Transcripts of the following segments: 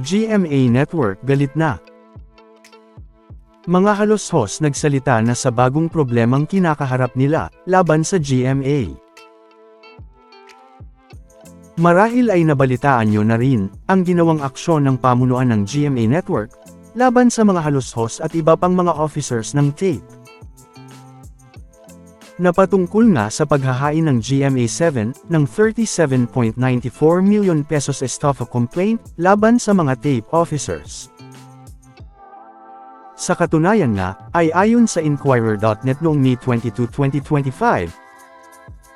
GMA Network galit na. Mga halos-hos nagsalita na sa bagong problemang kinakaharap nila, laban sa GMA. Marahil ay nabalitaan nyo na rin, ang ginawang aksyon ng pamunuan ng GMA Network, laban sa mga halos-hos at iba pang mga officers ng tape. Napatungkol nga sa paghahain ng GMA7 ng 37.94 million pesos estafa complaint laban sa mga tape officers. Sa katunayan nga, ay ayon sa Inquirer.net noong May 22, 2025,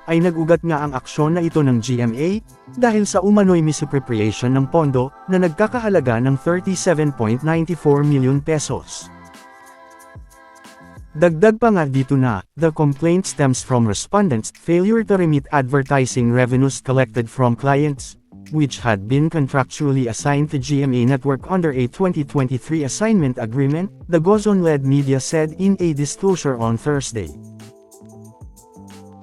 ay nagugat nga ang aksyon na ito ng GMA, dahil sa umano'y misappropriation ng pondo, na nagkakahalaga ng 37.94 million pesos. Dagdag pa nga dito na, the complaint stems from respondents' failure to remit advertising revenues collected from clients, which had been contractually assigned to GMA Network under a 2023 assignment agreement, the Gozon-led media said in a disclosure on Thursday.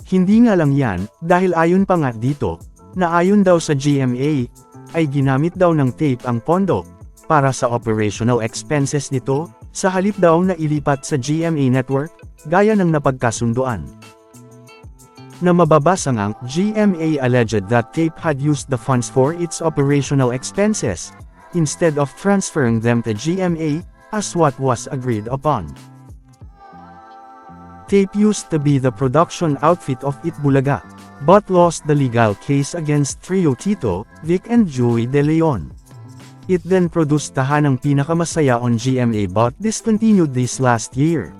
Hindi nga lang yan, dahil ayon pa nga dito, na ayon daw sa GMA, ay ginamit daw ng tape ang pondo, para sa operational expenses nito, sa halip daw na ilipat sa GMA network, gaya ng napagkasunduan. Na mababasa ngang, GMA alleged that tape had used the funds for its operational expenses, instead of transferring them to GMA, as what was agreed upon. Tape used to be the production outfit of Itbulaga, but lost the legal case against Trio Tito, Vic and Joey De Leon. It then produced tahanang pinakamasaya on GMA but discontinued this last year.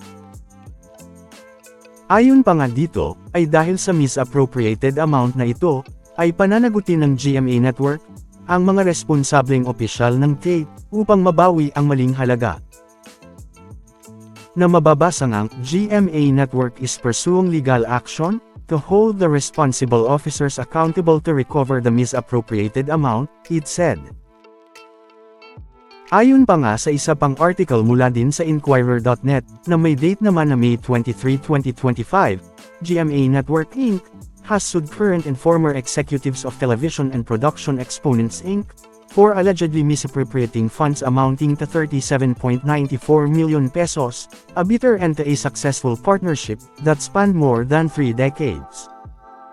Ayon pa nga dito, ay dahil sa misappropriated amount na ito, ay pananagutin ng GMA Network, ang mga responsableng opisyal ng tape, upang mabawi ang maling halaga. Na mababasa ngang, GMA Network is pursuing legal action, to hold the responsible officers accountable to recover the misappropriated amount, it said. Ayon pa nga sa isa pang article mula din sa Inquirer.net, na may date naman na May 23, 2025, GMA Network Inc. has sued current and former executives of Television and Production Exponents Inc. for allegedly misappropriating funds amounting to 37.94 million pesos, a bitter to a successful partnership that spanned more than three decades.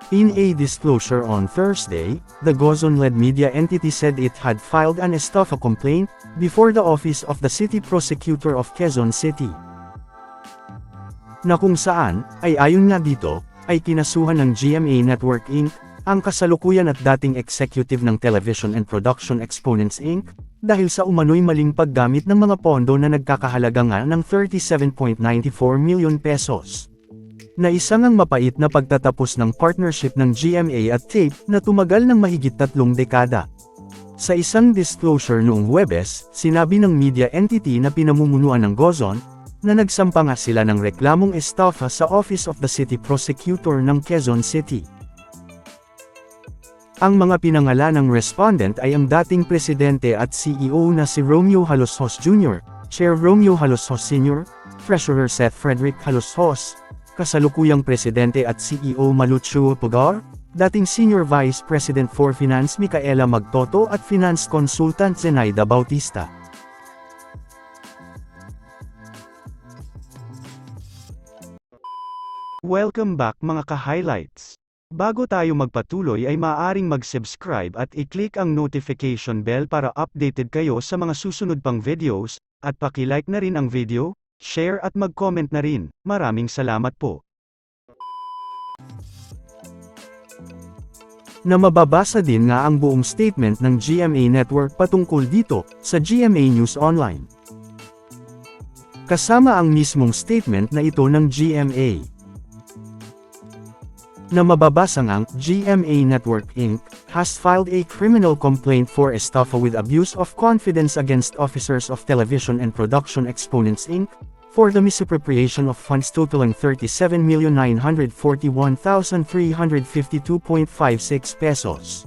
In a disclosure on Thursday, the Gozon-led media entity said it had filed an estafa complaint before the office of the city prosecutor of Quezon City. Na kung saan, ay ayon nga dito, ay kinasuhan ng GMA Network Inc., ang kasalukuyan at dating executive ng Television and Production Exponents Inc., dahil sa umano'y maling paggamit ng mga pondo na nagkakahalaga nga ng 37.94 million pesos na isang ang mapait na pagtatapos ng partnership ng GMA at TAPE na tumagal ng mahigit tatlong dekada. Sa isang disclosure noong Webes, sinabi ng media entity na pinamumunuan ng Gozon, na nagsampa nga sila ng reklamong estafa sa Office of the City Prosecutor ng Quezon City. Ang mga pinangalan ng respondent ay ang dating presidente at CEO na si Romeo Haloshos Jr., Chair Romeo Haloshos Sr., Treasurer Seth Frederick Haloshos, kasalukuyang presidente at CEO Malucho Pugar, dating Senior Vice President for Finance Micaela Magtoto at Finance Consultant Zenaida Bautista. Welcome back mga ka-highlights. Bago tayo magpatuloy ay maaaring mag-subscribe at i-click ang notification bell para updated kayo sa mga susunod pang videos, at paki-like na rin ang video, share at mag-comment na rin. Maraming salamat po. Na mababasa din nga ang buong statement ng GMA Network patungkol dito, sa GMA News Online. Kasama ang mismong statement na ito ng GMA. Na mababasa ngang, GMA Network Inc. has filed a criminal complaint for estafa with abuse of confidence against officers of Television and Production Exponents Inc. for the misappropriation of funds totaling 37,941,352.56 pesos.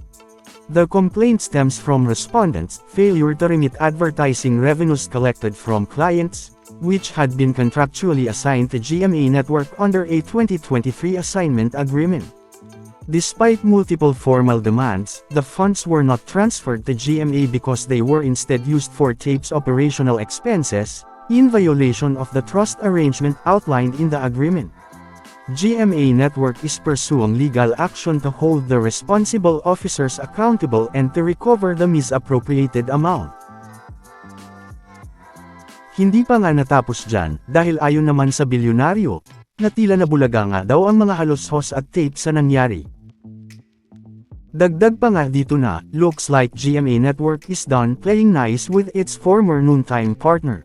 The complaint stems from respondents' failure to remit advertising revenues collected from clients, which had been contractually assigned to GMA Network under a 2023 assignment agreement. Despite multiple formal demands, the funds were not transferred to GMA because they were instead used for TAPE's operational expenses, in violation of the trust arrangement outlined in the agreement. GMA Network is pursuing legal action to hold the responsible officers accountable and to recover the misappropriated amount. Hindi pa nga natapos dyan, dahil ayon naman sa bilyonaryo, na tila nabulaga nga daw ang mga halos-hos at tape sa nangyari. Dagdag pa nga dito na, looks like GMA Network is done playing nice with its former noontime partner.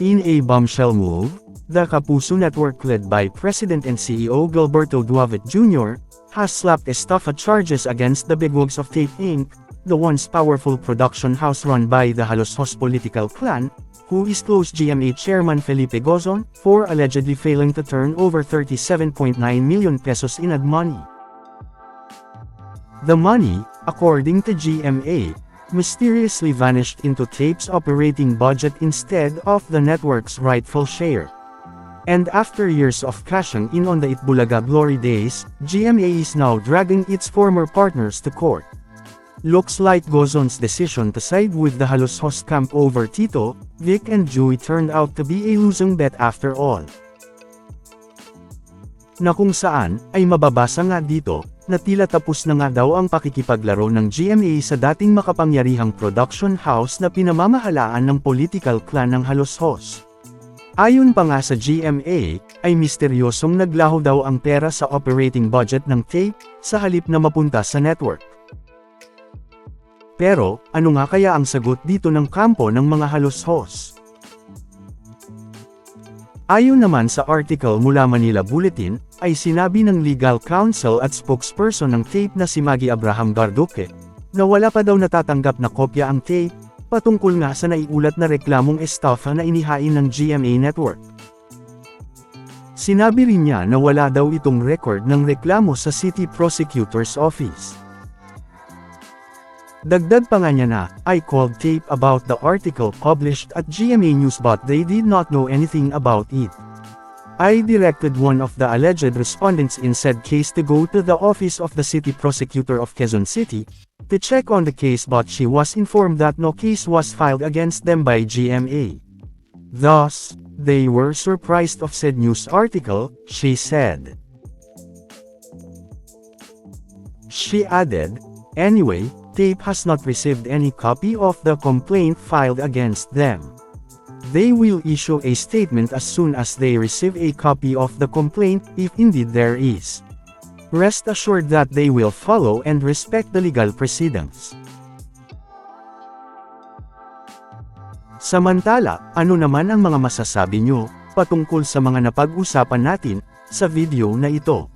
In a bombshell move, the Kapuso Network led by President and CEO Gilberto Duavit Jr., has slapped estafa charges against the bigwigs of Tape Inc., the once powerful production house run by the Halos-Hos political clan, who is close GMA chairman Felipe Gozon, for allegedly failing to turn over 37.9 million pesos in ad money. The money, according to GMA, mysteriously vanished into Tape's operating budget instead of the network's rightful share. And after years of cashing in on the Itbulaga glory days, GMA is now dragging its former partners to court. Looks like Gozon's decision to side with the Halos host camp over Tito, Vic and Joey turned out to be a losing bet after all. Na kung saan, ay mababasa nga dito, na tila tapos na nga daw ang pakikipaglaro ng GMA sa dating makapangyarihang production house na pinamamahalaan ng political clan ng Halos Hos. Ayon pa nga sa GMA, ay misteryosong naglaho daw ang pera sa operating budget ng tape, sa halip na mapunta sa network. Pero, ano nga kaya ang sagot dito ng kampo ng mga halos-hos? Ayon naman sa article mula Manila Bulletin, ay sinabi ng legal counsel at spokesperson ng tape na si Maggie Abraham Garduque, na wala pa daw natatanggap na kopya ang tape, patungkol nga sa naiulat na reklamong estafa na inihain ng GMA Network. Sinabi rin niya na wala daw itong record ng reklamo sa City Prosecutor's Office. Dagdag pa nga niya na, I called tape about the article published at GMA News but they did not know anything about it. I directed one of the alleged respondents in said case to go to the office of the city prosecutor of Quezon City, to check on the case but she was informed that no case was filed against them by GMA. Thus, they were surprised of said news article, she said. She added, anyway, Tape has not received any copy of the complaint filed against them. They will issue a statement as soon as they receive a copy of the complaint, if indeed there is. Rest assured that they will follow and respect the legal proceedings. Samantala, ano naman ang mga masasabi nyo, patungkol sa mga napag-usapan natin, sa video na ito?